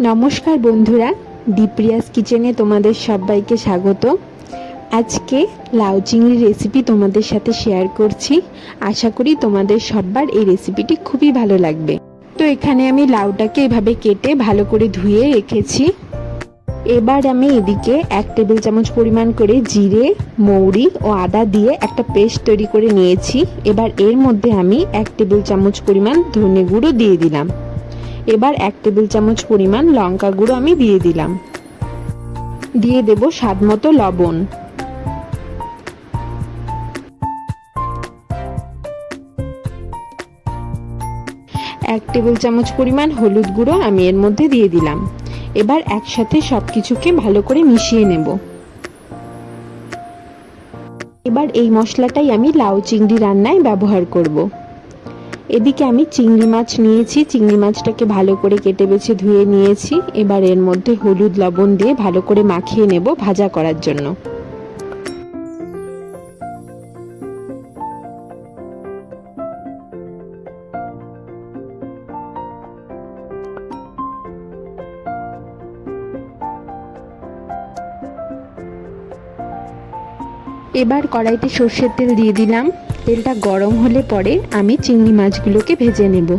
নমস্কার বন্ধুরা ডিপ্রিয়াস কিচেনে তোমাদের সবাইকে স্বাগত। আজকে লাউ চিংড়ি রেসিপি তোমাদের সাথে শেয়ার করছি। আশা করি তোমাদের সবার এই রেসিপিটি খুবই ভালো লাগবে। তো এখানে আমি লাউটাকে এভাবে কেটে ভালো করে ধুয়ে রেখেছি। এবার আমি এদিকে এক টেবিল চামচ পরিমাণ করে জিরে, মৌরি ও আদা দিয়ে একটা পেস্ট তৈরি করে নিয়েছি। এবার এর মধ্যে আমি এক টেবিল চামচ পরিমাণ ধনে গুঁড়ো দিয়ে দিলাম। এবার এক টেবিল চামচ পরিমাণ লঙ্কা গুঁড়ো আমি দিয়ে দিলাম। দিয়ে দেব স্বাদ মতো লবণ। এক টেবিল চামচ পরিমাণ হলুদ গুঁড়ো আমি এর মধ্যে দিয়ে দিলাম। এবার একসাথে সব কিছুকে ভালো করে মিশিয়ে নেব। এবার এই মশলাটাই আমি লাউ চিংড়ি রান্নায় ব্যবহার করব। এদিকে আমি চিংড়ি মাছ নিয়েছি। চিংড়ি মাছটাকে ভালো করে কেটে বেছে ধুয়ে নিয়েছি। এবার এর মধ্যে হলুদ লবণ দিয়ে ভালো করে মাখিয়ে নেব ভাজা করার জন্য। এবার কড়াইতে সর্ষের তেল দিয়ে দিলাম। তেলটা গরম হলে পরে আমি চিংড়ি মাছগুলোকে ভেজে নেব।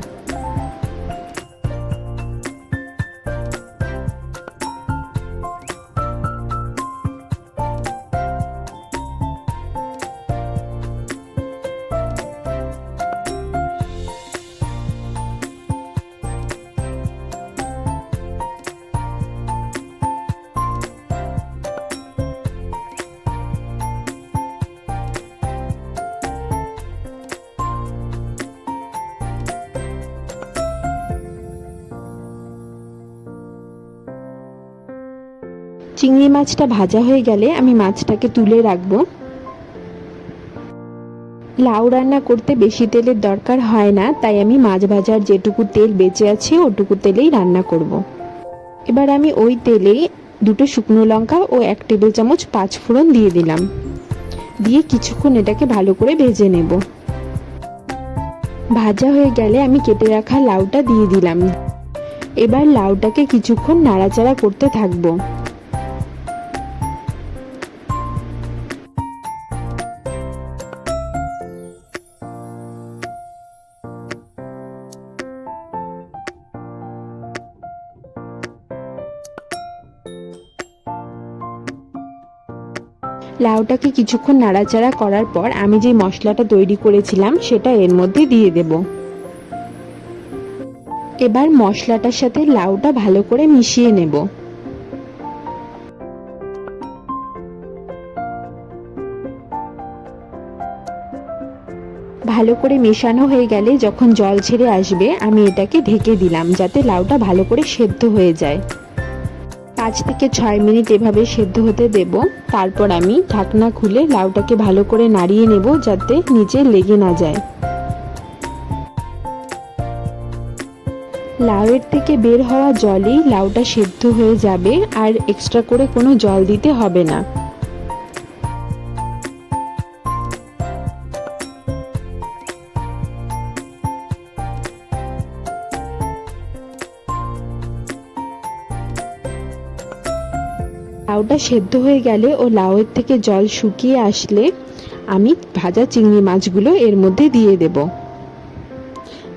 চিংড়ি মাছটা ভাজা হয়ে গেলে আমি মাছটাকে তুলে রাখব। লাউ রান্না করতে বেশি তেলের দরকার হয় না, তাই আমি মাছ ভাজার যেটুকু তেল বেঁচে আছে, ওটুকু তেলেই রান্না করব। এবার আমি ওই তেলেই দুটো শুকনো লঙ্কা ও এক টেবিল চামচ পাঁচ ফোড়ন দিয়ে দিলাম। দিয়ে কিছুক্ষণ এটাকে ভালো করে ভেজে নেব। ভাজা হয়ে গেলে আমি কেটে রাখা লাউটা দিয়ে দিলাম। এবার লাউটাকে কিছুক্ষণ নাড়াচাড়া করতে থাকব। লাউটাকে কিছুক্ষণ নাড়াচাড়া করার পর আমি যে মশলাটা তৈরি করেছিলাম, সেটা এর মধ্যে দিয়ে দেব। এবার মশলাটার সাথে লাউটা ভালো করে মিশিয়ে নেব। ভালো করে মেশানো হয়ে গেলে যখন জল ছেড়ে আসবে, আমি এটাকে ঢেকে দিলাম যাতে লাউটা ভালো করে সেদ্ধ হয়ে যায়। পাঁচ থেকে ছয় মিনিট এভাবে সেদ্ধ হতে দেব। তারপর আমি ঢাকনা খুলে লাউটাকে ভালো করে নাড়িয়ে নেব যাতে নিচে লেগে না যায়। লাউয়ের থেকে বের হওয়া জলেই লাউটা সেদ্ধ হয়ে যাবে আর এক্সট্রা করে কোনো জল দিতে হবে না। লাউটা সেদ্ধ হয়ে গেলে ও লাউয়ের থেকে জল শুকিয়ে আসলে আমি ভাজা চিংড়ি মাছগুলো এর মধ্যে দিয়ে দেব।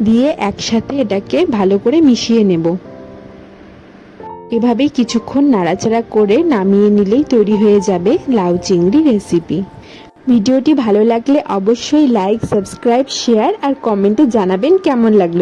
দিয়ে একসাথে এটাকে ভালো করে মিশিয়ে নেব। এভাবেই কিছুক্ষণ নাড়াচাড়া করে নামিয়ে নিলেই তৈরি হয়ে যাবে লাউ চিংড়ি রেসিপি। ভিডিওটি ভালো লাগলে অবশ্যই লাইক, সাবস্ক্রাইব, শেয়ার আর কমেন্টে জানাবেন কেমন লাগল।